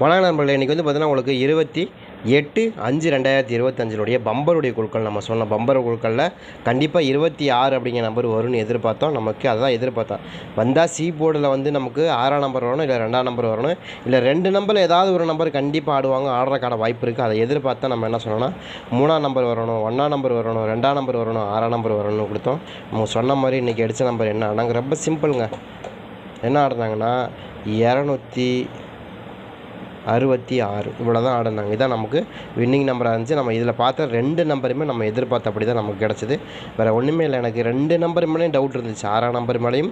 வணக்கம் நண்பர்களே இன்றைக்கி வந்து பார்த்தீங்கன்னா உங்களுக்கு இருபத்தி எட்டு அஞ்சு ரெண்டாயிரத்தி இருபத்தஞ்சினுடைய பம்பருடைய குழுக்கள் நம்ம சொன்ன பம்பர் குழுக்களில் கண்டிப்பாக இருபத்தி ஆறு அப்படிங்கிற நம்பர் வரும்னு எதிர்பார்த்தோம். நமக்கு அதுதான் எதிர்பார்த்தோம். வந்தால் சி போர்டில் வந்து நமக்கு ஆறாம் நம்பர் வரணும் இல்லை ரெண்டாம் நம்பர் வரணும் இல்லை ரெண்டு நம்பரில் ஏதாவது ஒரு நம்பர் கண்டிப்பாக ஆடுவாங்க ஆடுறதுக்கான வாய்ப்பு இருக்குது அதை எதிர்பார்த்தா நம்ம என்ன சொன்னோம்னா மூணாம் நம்பர் வரணும் ஒன்றாம் நம்பர் வரணும் ரெண்டாம் நம்பர் வரணும் ஆறாம் நம்பர் வரணும்னு கொடுத்தோம். நம்ம சொன்ன மாதிரி இன்றைக்கி அடித்த நம்பர் என்ன? நாங்கள் ரொம்ப சிம்பிளுங்க என்ன ஆடுறாங்கன்னா இரநூத்தி அறுபத்தி ஆறு. இவ்வளோ தான் ஆடினாங்க. இதான் நமக்கு வின்னிங் நம்பராக இருந்துச்சு. நம்ம இதில் பார்த்த ரெண்டு நம்பருமே நம்ம எதிர்பார்த்த அப்படி தான் நமக்கு கிடச்சிது. வேறு ஒன்றுமே இல்லை. எனக்கு ரெண்டு நம்பர் மேலேயும் டவுட் இருந்துச்சு. ஆறாம் நம்பர் மேலேயும்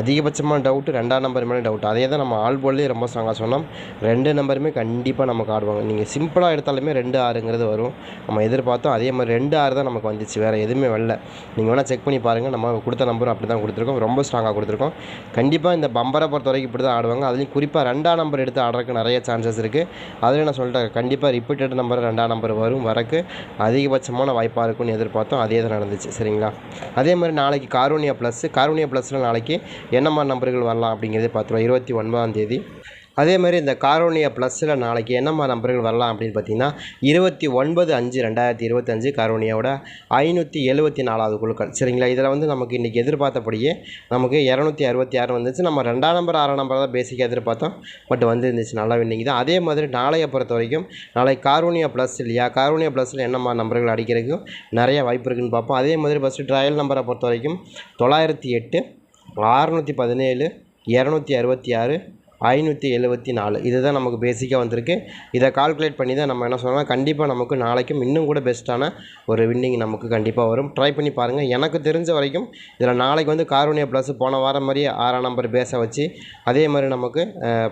அதிகபட்சமான டவுட்டு ரெண்டாம் நம்பர் மேலேயும் டவுட் அதே தான் நம்ம ஆல் போல்லேயே ரொம்ப ஸ்ட்ராங்காக சொன்னோம். ரெண்டு நம்பருமே கண்டிப்பாக நமக்கு ஆடுவாங்க. நீங்கள் சிம்பிளாக எடுத்தாலுமே ரெண்டு ஆறுங்கிறது வரும். நம்ம எதிர்பார்த்தோம். அதே மாதிரி ரெண்டு ஆறு தான் நமக்கு வந்துச்சு. வேறு எதுவுமே வரல. நீங்கள் வேணால் செக் பண்ணி பாருங்கள் நம்ம கொடுத்த நம்பரும் அப்படி தான் கொடுத்துருக்கோம். ரொம்ப ஸ்ட்ராங்காக கொடுத்துருக்கோம். கண்டிப்பாக இந்த பம்பரை பொறுத்த வரைக்கும் இப்படி தான் ஆடுவாங்க. அதுலேயும் குறிப்பாக ரெண்டாம் நம்பர் எடுத்து ஆடுறதுக்கு நிறைய சான்ஸ் சான்சஸ் இருக்குது அதில் நான் சொல்லிட்டேன் கண்டிப்பாக ரிப்பீட்டட் நம்பர் ரெண்டாம் நம்பர் வரும் வரக்கு அதிகபட்சமான வாய்ப்பாக இருக்கும்னு எதிர்பார்த்தோம். அதே தான் நடந்துச்சு சரிங்களா? அதே மாதிரி நாளைக்கு காரூனியா ப்ளஸ் காரோனியா ப்ளஸில் நாளைக்கு என்ன மாதிரி நம்பர்கள் வரலாம் அப்படிங்கிறதே பார்த்துருவோம். இருபத்தி ஒன்பதாம் தேதி. அதே மாதிரி இந்த காரோனியா ப்ளஸில் நாளைக்கு என்னம்மா நம்பர்கள் வரலாம் அப்படின்னு பார்த்தீங்கன்னா இருபத்தி ஒன்பது அஞ்சு ரெண்டாயிரத்தி இருபத்தஞ்சு காரோனியாவோட ஐநூற்றி எழுபத்தி நாலாவது குழுக்கள். சரிங்களா? இதில் வந்து நமக்கு இன்றைக்கி எதிர்பார்த்தபடியே நமக்கு இரநூத்தி அறுபத்தி ஆறு வந்துச்சு. நம்ம ரெண்டாம் நம்பர் ஆறாம் நம்பர் தான் பேசிக்காக எதிர்பார்த்தோம். பட் வந்து இருந்துச்சு நல்லா வின்னிங் தான் அதே மாதிரி நாளைய பொறுத்த வரைக்கும் நாளைக்கு காரோனியா ப்ளஸ் இல்லையா? காரோனியா ப்ளஸில் என்னம்மா நம்பர்கள் அடிக்கிறதுக்கும் நிறைய வாய்ப்பு இருக்குதுன்னு பார்ப்போம். அதே மாதிரி ஃபஸ்ட்டு ட்ரையல் நம்பரை பொறுத்த வரைக்கும் தொள்ளாயிரத்தி எட்டு அறுநூற்றி பதினேழு இரநூத்தி அறுபத்தி ஆறு ஐநூற்றி எழுபத்தி நாலு. இதுதான் நமக்கு பேசிக்காக வந்திருக்கு. இதை கால்குலேட் பண்ணி தான் நம்ம என்ன சொல்லலாம் கண்டிப்பாக நமக்கு நாளைக்கும் இன்னும் கூட பெஸ்ட்டான ஒரு வின்னிங் நமக்கு கண்டிப்பாக வரும். ட்ரை பண்ணி பாருங்கள் எனக்கு தெரிஞ்ச வரைக்கும் இதில் நாளைக்கு வந்து கார்பனியா ப்ளஸ் போன வாரம் மாதிரியே ஆறாம் நம்பர் பேச வச்சு அதே மாதிரி நமக்கு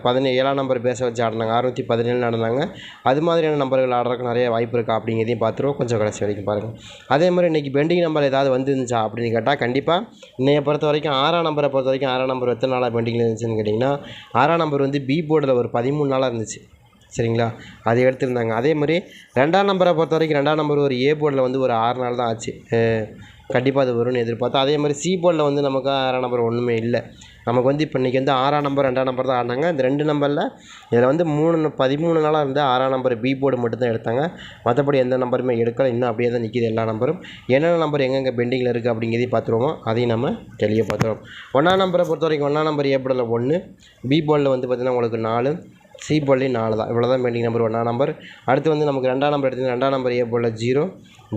பதினே ஏழாம் நம்பர் பேச வச்சு ஆடினாங்க. அறுநூற்றி பதினேழு நடந்தாங்க. அது மாதிரியான நம்பர்கள் ஆடுறதுக்கு நிறைய வாய்ப்பு இருக்கா அப்படிங்கிறதையும் பார்த்துருவோம். கொஞ்சம் கடைசி வரைக்கும் பாருங்கள் அதே மாதிரி இன்றைக்கி பெண்டிங் நம்பர் ஏதாவது வந்துருந்துச்சா அப்படின்னு கேட்டால் கண்டிப்பாக இன்னைய பொறுத்த வரைக்கும் ஆறாம் நம்பரை பொறுத்த வரைக்கும் ஆறாம் நம்பர் எத்தனை நாளாக பெண்டிங்கில் இருந்துச்சுன்னு கேட்டிங்கன்னா ஆறாம் நம்பர் வந்து பி போர்டில் ஒரு பதிமூணு நாளாக இருந்துச்சு. சரிங்களா? அதை எடுத்திருந்தாங்க. அதே மாதிரி ரெண்டாம் நம்பரை பொறுத்த வரைக்கும் ரெண்டாம் நம்பர் ஒரு ஏ போர்டில் வந்து ஒரு ஆறு நாள் தான் ஆச்சு. கண்டிப்பாக அது வரும்னு எதிர்பார்த்தோம். அதே மாதிரி சி போர்டில் வந்து நமக்கு ஆறாம் நம்பர் ஒன்றுமே இல்லை. நமக்கு வந்து இப்போ இன்றைக்கி வந்து ஆறாம் நம்பர் ரெண்டாம் நம்பர் தான் ஆடினாங்க இந்த ரெண்டு நம்பரில் இதில் வந்து மூணு பதிமூணு நாளாக இருந்து ஆறாம் நம்பர் பி போர்டு மட்டும்தான் எடுத்தாங்க. மற்றபடி எந்த நம்பருமே எடுக்கலை. இன்னும் அப்படியே தான் நிற்கிது எல்லா நம்பரும் என்னென்ன நம்பர் எங்கெங்கே பெண்டிங்கில் இருக்குது அப்படிங்கிறதையும் பார்த்துருவோம்? அதையும் நம்ம தெளிவாக பார்த்துருவோம். ஒன்றாம் நம்பரை பொறுத்த வரைக்கும் ஒன்றாம் நம்பர் ஏ போர்டில் ஒன்று பி போர்டில் வந்து பார்த்திங்கன்னா உங்களுக்கு நாலு சி போர்ட்லேயும் நாலு தான். இவ்வளோ தான் பெண்டிங் நம்பர் ஒன்றா நம்பர் அடுத்து வந்து நமக்கு ரெண்டாம் நம்பர் எடுத்து ரெண்டாம் நம்பர் ஏ போர்டில் ஜீரோ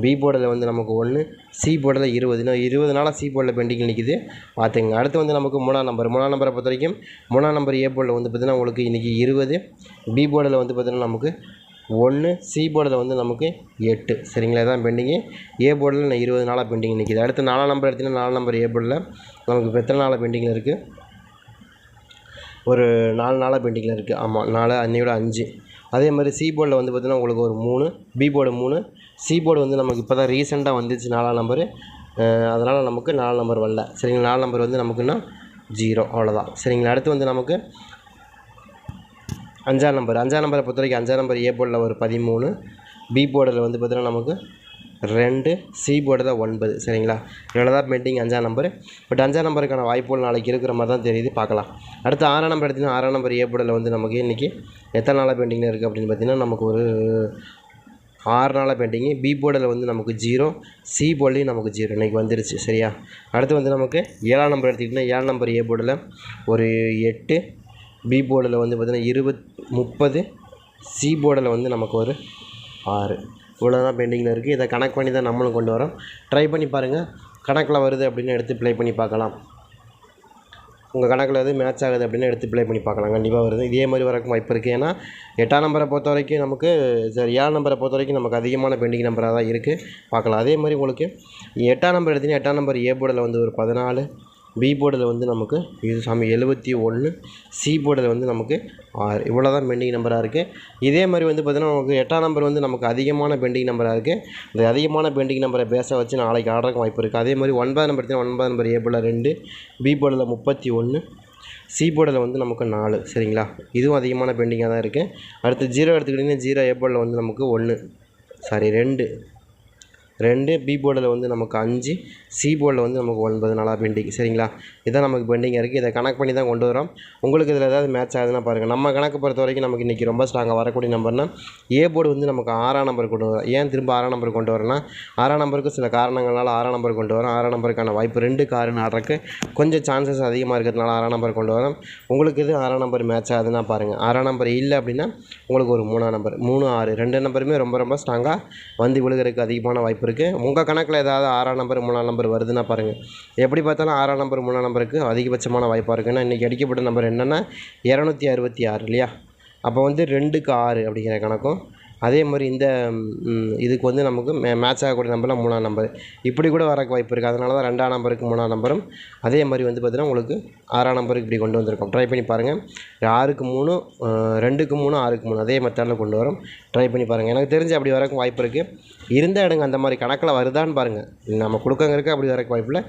பி போர்டில் வந்து நமக்கு ஒன்று சி போர்டில் இருபது. இன்னும் இருபது நாளாக சி போர்டில் பெண்டிங்கில் நிற்கிது பார்த்துங்க அடுத்து வந்து நமக்கு மூணாம் நம்பர் மூணாம் நம்பரை பொறுத்த வரைக்கும் மூணாம் நம்பர் ஏ போர்டில் வந்து பார்த்திங்கன்னா உங்களுக்கு இன்றைக்கி இருபது. பி போர்டில் வந்து பார்த்திங்கன்னா நமக்கு ஒன்று சி போர்டில் வந்து நமக்கு எட்டு. சரிங்களா? இதான் பெண்டிங்கு. ஏ போர்டில் நான் இருபது நாளாக பெண்டிங் நிற்கிது அடுத்து நாலாம் நம்பர் எடுத்திங்கன்னா நாலாம் நம்பர் ஏ போர்டில் நமக்கு இப்போ எத்தனை நாளாக பெண்டிங்கில் இருக்குது ஒரு நாலு நாளாக பெண்டிங்கில் இருக்குது ஆமாம் நாலு அன்னையோட அஞ்சு. அதே மாதிரி சி போர்டில் வந்து பார்த்திங்கன்னா உங்களுக்கு ஒரு மூணு பி போர்டு மூணு. சி போர்டு வந்து நமக்கு இப்போ தான் ரீசெண்டாக வந்துச்சு நாலாம் நம்பரு அதனால் நமக்கு நாலு நம்பர் வரல. சரிங்களா? நாலு நம்பர் வந்து நமக்குன்னா ஜீரோ அவ்வளோதான் சரிங்களா? அடுத்து வந்து நமக்கு அஞ்சாம் நம்பர் அஞ்சாம் நம்பரை பொறுத்த வரைக்கும் அஞ்சாம் நம்பர் ஏ போர்டில் ஒரு பதிமூணு. பி போர்டில் வந்து பார்த்திங்கன்னா நமக்கு ரெண்டு சி தான் ஒன்பது சரிங்களா? இவ்வளோ தான் பெண்டிங் அஞ்சாம் நம்பர் பட் அஞ்சாம் நம்பருக்கான வாய்ப்புகள் நாளைக்கு இருக்கிற மாதிரி தான் தெரியுது பார்க்கலாம். அடுத்து ஆறாம் நம்பர் எடுத்திங்கன்னா ஆறாம் நம்பர் ஏ போர்டில் வந்து நமக்கு இன்றைக்கி எத்தனை நாளாக பெண்டிங்கில் இருக்குது அப்படின்னு பார்த்தீங்கன்னா நமக்கு ஒரு ஆறு நாளாக பெண்டிங்கு பி போர்டில் வந்து நமக்கு ஜீரோ சி போர்ட்லேயும் நமக்கு ஜீரோ இன்றைக்கி வந்துருச்சு சரியா? அடுத்து வந்து நமக்கு ஏழாம் நம்பர் எடுத்துக்கிட்டிங்கன்னா ஏழாம் நம்பர் ஏ போர்டில் ஒரு எட்டு பி போர்டில் வந்து பார்த்திங்கன்னா இருபத் முப்பது சி போர்டில் வந்து நமக்கு ஒரு ஆறு. இவ்வளோ தான் பெண்டிங்கில் இருக்குது இதை கனெக்ட் பண்ணி தான் நம்மளும் கொண்டு வரோம். ட்ரை பண்ணி பாருங்கள் கணக்கில் வருது அப்படின்னு எடுத்து ப்ளே பண்ணி பார்க்கலாம். உங்கள் கணக்கில் எது மேட்ச் ஆகுது அப்படின்னு எடுத்து ப்ளே பண்ணி பார்க்கலாம். கண்டிப்பாக வருது. இதே மாதிரி வரக்கும் வாய்ப்பு இருக்குது ஏன்னா எட்டாம் நம்பரை பொறுத்த வரைக்கும் நமக்கு சரி ஏழாம் நம்பரை பொறுத்த வரைக்கும் நமக்கு அதிகமான பெண்டிங் நம்பராக தான் இருக்குது பார்க்கலாம். அதே மாதிரி உங்களுக்கு எட்டாம் நம்பர் எடுத்தீங்கன்னா எட்டாம் நம்பர் ஏ போர்டில் வந்து ஒரு பதினாலு பி போர்டில் வந்து நமக்கு இது சாமி எழுபத்தி ஒன்று சி போர்டில் வந்து நமக்கு ஆறு. இவ்வளோ தான் பெண்டிங் நம்பராக இருக்குது இதே மாதிரி வந்து பார்த்திங்கன்னா நமக்கு எட்டாம் நம்பர் வந்து நமக்கு அதிகமான பெண்டிங் நம்பராக இருக்குது இந்த அதிகமான பெண்டிங் நம்பரை பேச வச்சு நாளைக்கு ஆடுறதுக்கு வாய்ப்பு இருக்குது அதே மாதிரி ஒன்பது நம்பர் ஒன்பது நம்பர் ஏ போர்டில் ரெண்டு பி போர்டில் முப்பத்தி ஒன்று சி போர்டில் வந்து நமக்கு நாலு. சரிங்களா? இதுவும் அதிகமான பெண்டிங்காக தான் இருக்குது அடுத்து ஜீரோ எடுத்துக்கிட்டிங்கன்னா ஜீரோ ஏ போர்டில் வந்து நமக்கு ஒன்று சாரி ரெண்டு. ரெண்டு பி போர்டில் வந்து நமக்கு அஞ்சு சி போர்டில் வந்து நமக்கு ஒன்பது நாளாக பெண்டிங் சரிங்களா? இதான் நமக்கு பெண்டிங் இருக்குது இதை கணக்கு பண்ணி தான் கொண்டு வரோம் உங்களுக்கு இதில் ஏதாவது மேட்ச் ஆகுதுன்னா பாருங்கள் நம்ம கணக்கு பொறுத்த வரைக்கும் நமக்கு இன்றைக்கி ரொம்ப ஸ்ட்ராங்காக வரக்கூடிய நம்பர்னா ஏ போர்டு வந்து நமக்கு ஆறாம் நம்பர் கொண்டு வரோம் ஏன் திரும்ப ஆறாம் நம்பர் கொண்டு வரோம்னா ஆறாம் நம்பருக்கு சில காரணங்களால் ஆறாம் நம்பர் கொண்டு வரோம் ஆறாம் நம்பருக்கான வாய்ப்பு ரெண்டு காருன்னு ஆடுறதுக்கு கொஞ்சம் சான்சஸ் அதிகமாக இருக்கிறதுனால ஆறாம் நம்பர் கொண்டு வரோம் உங்களுக்கு இது ஆறாம் நம்பர் மேட்ச் ஆகுதுன்னா பாருங்கள் ஆறாம் நம்பர் இல்லை அப்படின்னா உங்களுக்கு ஒரு மூணாம் நம்பர் மூணு ஆறு ரெண்டு நம்பருமே ரொம்ப ரொம்ப ஸ்ட்ராங்காக வந்து விழுகிறதுக்கு அதிகமான வாய்ப்பு இருக்குது உங்கள் கணக்கில் ஏதாவது ஆறாம் நம்பர் மூணாம் நம்பர் வருதுன்னா பாருங்கள் எப்படி பார்த்தாலும் ஆறாம் நம்பர் மூணாம் நம்பருக்கு அதிகபட்சமான வாய்ப்பாக இருக்குன்னா இன்றைக்கி அடிக்கப்பட்ட நம்பர் என்னென்னா இரநூத்தி அறுபத்தி ஆறு இல்லையா? அப்போ வந்து ரெண்டுக்கு ஆறு அப்படிங்கிற கணக்கும் அதே மாதிரி இந்த இதுக்கு வந்து நமக்கு மே மேட்ச் ஆகக்கூடிய நம்பர்லாம் மூணாம் நம்பர் இப்படி கூட வரக்கு வாய்ப்பு இருக்குது அதனால தான் ரெண்டாம் நம்பருக்கு மூணாம் நம்பரும் அதே மாதிரி வந்து பார்த்திங்கன்னா உங்களுக்கு ஆறாம் நம்பருக்கு இப்படி கொண்டு வந்திருக்கோம். ட்ரை பண்ணி பாருங்கள் ஆறுக்கு மூணு ரெண்டுக்கு மூணு ஆறுக்கு மூணு. அதே மெத்தடில் கொண்டு வரோம். ட்ரை பண்ணி பாருங்கள் எனக்கு தெரிஞ்சு அப்படி வரக்கும் வாய்ப்பு இருக்குது இருந்த இடங்க அந்த மாதிரி கணக்கில் வருதான்னு பாருங்கள் நம்ம கொடுக்கங்கிறக்கு அப்படி வரக்கு வாய்ப்பு இல்லை.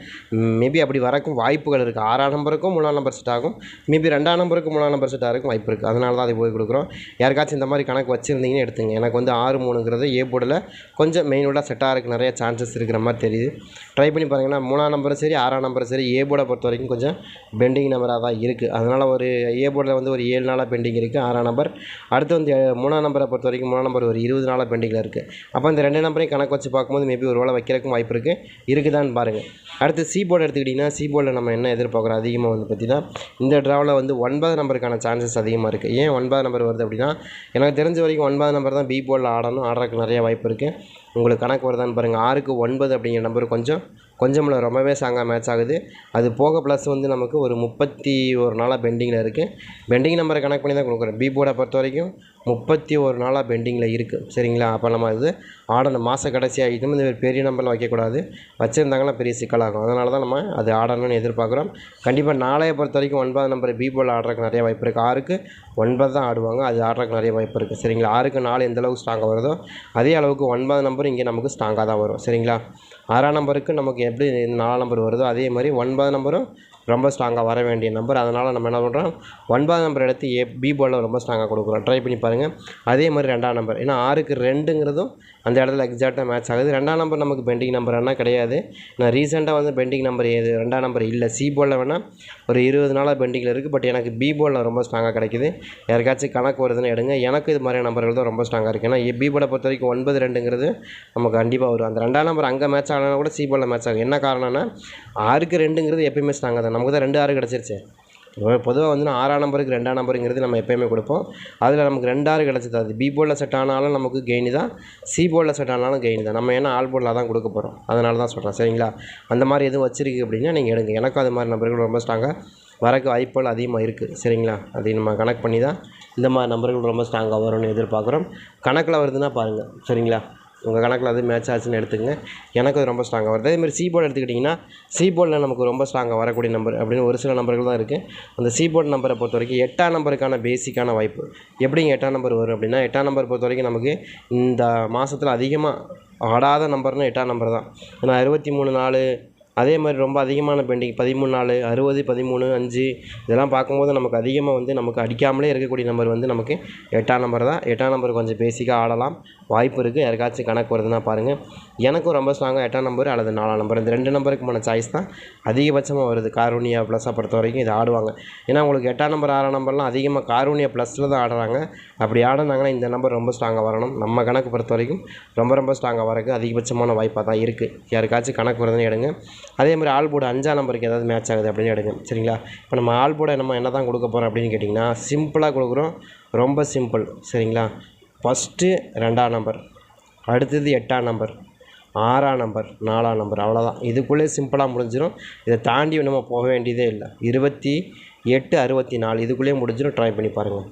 மேபி அப்படி வரக்கும் வாய்ப்புகள் இருக்குது ஆறாம் நம்பருக்கும் மூணாம் நம்பர் செட் ஆகும். மேபி ரெண்டாம் நம்பருக்கு மூணாம் நம்பர் செட் ஆகும் வாய்ப்பு இருக்குது அதனால தான் அதை போய் கொடுக்குறோம். யாருக்காச்சும் இந்த மாதிரி கணக்கு வச்சுருந்தீங்கன்னு எடுத்துங்க. எனக்கு வந்து ஆறு மூணுங்கிறது ஏ போர்டில் கொஞ்சம் மெயினோட செட்டாக இருக்குது நிறைய சான்சஸ் இருக்கிற மாதிரி தெரியுது. ட்ரை பண்ணி பாருங்கன்னா மூணாம் நம்பரும் சரி ஆறாம் நம்பரும் சரி ஏ போர்டை பொறுத்த வரைக்கும் கொஞ்சம் பெண்டிங் நம்பராக தான் இருக்குது அதனால் ஒரு ஏ போர்டில் வந்து ஒரு ஏழு நாளாக பெண்டிங் இருக்குது ஆறாம் நம்பர் அடுத்து வந்து மூணாம் நம்பரை பொறுத்த வரைக்கும் மூணாம் நம்பர் ஒரு இருபது நாளாக பெண்டிங்கில் இருக்குது அப்போ இந்த ரெண்டு நம்பரையும் கணக்கு வச்சு பார்க்கும்போது மேபி ஒரு வேலை வைக்கிறதுக்கும் வாய்ப்பு இருக்குது இருக்குதான்னு பாருங்கள் அடுத்து சி போர்டு எடுத்துக்கிட்டிங்கன்னா சி போர்டில் நம்ம என்ன எதிர்பார்க்குறோம் அதிகமாக வந்து பார்த்திங்கன்னா இந்த ட்ராவில் வந்து ஒன்பது நம்பருக்கான சான்சஸ் அதிகமாக இருக்குது ஏன் ஒன்பது நம்பர் வருது அப்படின்னா எனக்கு தெரிஞ்ச வரைக்கும் ஒன்பது நம்பர் தான் பி போலில் ஆடணும். ஆடுறதுக்கு நிறைய வாய்ப்பு இருக்குது உங்களுக்கு கணக்கு வருதான்னு பாருங்கள் ஆறுக்கு ஒன்பது அப்படிங்கிற நம்பர் கொஞ்சம் கொஞ்சமில் ரொம்பவே சாங்காக மேட்ச் ஆகுது. அது போக ப்ளஸ் வந்து நமக்கு ஒரு முப்பத்தி ஒரு நாளாக பெண்டிங்கில் இருக்குது பெண்டிங் நம்பரை கணக்கு பண்ணி தான் கொடுக்குறேன். பி போர்டை பொறுத்த வரைக்கும் முப்பத்தி ஒரு நாளாக பெண்டிங்கில் இருக்குது சரிங்களா? அப்போ நம்ம இது ஆடணும். மாத கடைசி ஆகிட்டும் இந்த பெரிய நம்பரில் வைக்கக்கூடாது. வச்சுருந்தாங்கன்னா பெரிய சிக்கலாகும் அதனால தான் நம்ம அது ஆடணும்னு எதிர்பார்க்குறோம். கண்டிப்பாக நாளைய பொறுத்த வரைக்கும் ஒன்பது நம்பர் பி ஆடுறதுக்கு நிறைய வாய்ப்பு இருக்குது ஆறுக்கு ஒன்பது தான் ஆடுவாங்க. அது ஆடுறதுக்கு நிறைய வாய்ப்பு இருக்குது சரிங்களா? ஆறுக்கு நாலு எந்த அளவுக்கு ஸ்ட்ராங்காக வருதோ அதே அளவுக்கு ஒன்பது நம்பர் இங்கே நமக்கு ஸ்ட்ராங்காக தான் வரும். சரிங்களா? ஆறாம் நம்பருக்கு நமக்கு எப்படி நாலாம் நம்பர் வருதோ அதே மாதிரி ஒன்பது நம்பரும் ரொம்ப ஸ்ட்ராங்காக வர வேண்டிய நம்பர் அதனால் நம்ம என்ன பண்ணுறோம் ஒன்பதாம் நம்பர் எடுத்து ஏ பி போர்டில் ரொம்ப ஸ்ட்ராங்காக கொடுக்குறோம். ட்ரை பண்ணி பாருங்கள் அதே மாதிரி ரெண்டாம் நம்பர் ஏன்னா ஆறுக்கு ரெண்டுங்கிறதும் அந்த இடத்துல எக்ஸாக்டாக மேட்ச் ஆகுது. ரெண்டாம் நம்பர் நமக்கு பெண்டிங் நம்பர் என்ன கிடையாது. நான் ரீசெண்டாக வந்து பெண்டிங் நம்பர் ஏது ரெண்டாம் நம்பர் இல்லை. சி போர்டில் வேணால் ஒரு இருபது நாளாக பெண்டிங்கில் இருக்குது பட் எனக்கு பி போர்டில் ரொம்ப ஸ்ட்ராங்காக கிடைக்குது. யாருக்காச்சும் கணக்கு வருதுன்னு எடுங்க. எனக்கு இது மாதிரியான நம்பர்கள் தான் ரொம்ப ஸ்ட்ராங்காக இருக்குது ஏன்னா பி போர்டை பொறுத்த வரைக்கும் ஒன்பது ரெண்டுங்கிறது நமக்கு கண்டிப்பாக வரும். அந்த ரெண்டாம் நம்பர் அங்கே மேட்ச் ஆகலைன்னா கூட சி போர்டில் மேட்ச் ஆகும். என்ன காரணம்னா ஆறுக்கு ரெண்டுங்கிறது எப்பயுமே ஸ்ட்ராங்காக தான். நமக்கு தான் ரெண்டு ஆறு கிடச்சிருச்சு. பொதுவாக வந்து ஆறாம் நம்பருக்கு ரெண்டாம் நம்பருங்கிறது நம்ம எப்பயுமே கொடுப்போம். அதில் நமக்கு ரெண்டாறு கிடச்சிது. அது பி போர்டில் செட் ஆனாலும் நமக்கு கெயின் தான். சி போர்டில் செட் ஆனாலும் கெயின் தான். நம்ம ஏன்னா ஆல் போர்டில் தான் கொடுக்க போகிறோம் அதனால தான் சொல்கிறேன் சரிங்களா? அந்த மாதிரி எதுவும் வச்சிருக்கு அப்படின்னா நீங்கள் எடுங்க. எனக்கும் அது மாதிரி நம்பர்கள் ரொம்ப ஸ்ட்ராங்காக வரக்கு வாய்ப்புகள் அதிகமாக இருக்குது சரிங்களா? அதை நம்ம கணக்கு பண்ணி தான் இந்த மாதிரி நம்பர்கள் ரொம்ப ஸ்ட்ராங்காக வரும்னு எதிர்பார்க்குறோம். கணக்கில் வருதுன்னா பாருங்கள் சரிங்களா? உங்கள் கணக்கில் அது மேட்ச் ஆச்சுன்னு எடுத்துக்கங்க. எனக்கு அது ரொம்ப ஸ்ட்ராங்காக வருது. அதேமாதிரி சி போர்டு எடுத்துக்கிட்டிங்கன்னா சி போர்டில் நமக்கு ரொம்ப ஸ்ட்ராங்காக வரக்கூடிய நம்பர் அப்படின்னு ஒரு சில நம்பர்கள் தான் இருக்குது அந்த சி போர்டு நம்பரை பொறுத்த வரைக்கும் எட்டாம் நம்பருக்கான பேசிக்கான வாய்ப்பு. எப்படிங்க எட்டாம் நம்பர் வரும் அப்படின்னா எட்டாம் நம்பர் பொறுத்த வரைக்கும் நமக்கு இந்த மாதத்தில் அதிகமாக ஆடாத நம்பர்னால் எட்டாம் நம்பர் தான். ஏன்னா அறுபத்தி மூணு நாலு அதே மாதிரி ரொம்ப அதிகமான பெண்டிங் பதிமூணு நாலு அறுபது பதிமூணு அஞ்சு இதெல்லாம் பார்க்கும்போது நமக்கு அதிகமாக வந்து நமக்கு அடிக்காமலே இருக்கக்கூடிய நம்பர் வந்து நமக்கு எட்டாம் நம்பர் தான். எட்டாம் நம்பர் கொஞ்சம் பேசிக்காக ஆடலாம். வாய்ப்பு இருக்குது யாருக்காச்சும் கணக்கு வருதுன்னா பாருங்கள் எனக்கும் ரொம்ப ஸ்ட்ராங்காக எட்டாம் நம்பர் அல்லது நாலாம் நம்பர் இந்த ரெண்டு நம்பருக்குமான சாய்ஸ் தான் அதிகபட்சமாக வருது. காரூனியா ப்ளஸ்ஸை பொறுத்த வரைக்கும் இது ஆடுவாங்க. ஏன்னா உங்களுக்கு எட்டாம் நம்பர் ஆறாம் நம்பர்லாம் அதிகமாக காரூனியா ப்ளஸில் தான் ஆடுறாங்க. அப்படி ஆடினாங்கன்னா இந்த நம்பர் ரொம்ப ஸ்ட்ராங்காக வரணும். நம்ம கணக்கு பொறுத்த வரைக்கும் ரொம்ப ரொம்ப ஸ்ட்ராங்காக வரக்கு அதிகபட்சமான வாய்ப்பாக தான் இருக்குது யாருக்காச்சும் கணக்கு வருதுன்னு எடுங்க. அதே மாதிரி ஆல் போர்டு அஞ்சாம் நம்பருக்கு ஏதாவது மேட்ச் ஆகுது அப்படின்னு எடுங்க. சரிங்களா? இப்போ நம்ம ஆல் போர்டை நம்ம என்ன தான் கொடுக்க போகிறோம் அப்படின்னு கேட்டிங்கன்னா சிம்பிளாக கொடுக்குறோம். ரொம்ப சிம்பிள் சரிங்களா? ஃபஸ்ட்டு ரெண்டாம் நம்பர் அடுத்தது எட்டாம் நம்பர் ஆறாம் நம்பர் நாலாம் நம்பர் அவ்வளோதான் இதுக்குள்ளே சிம்பிளாக முடிஞ்சிடும் இதை தாண்டி நம்ம போக வேண்டியதே இல்லை. இருபத்தி எட்டு அறுபத்தி நாலு இதுக்குள்ளேயே முடிஞ்சிடும் ட்ரை பண்ணி பாருங்கள்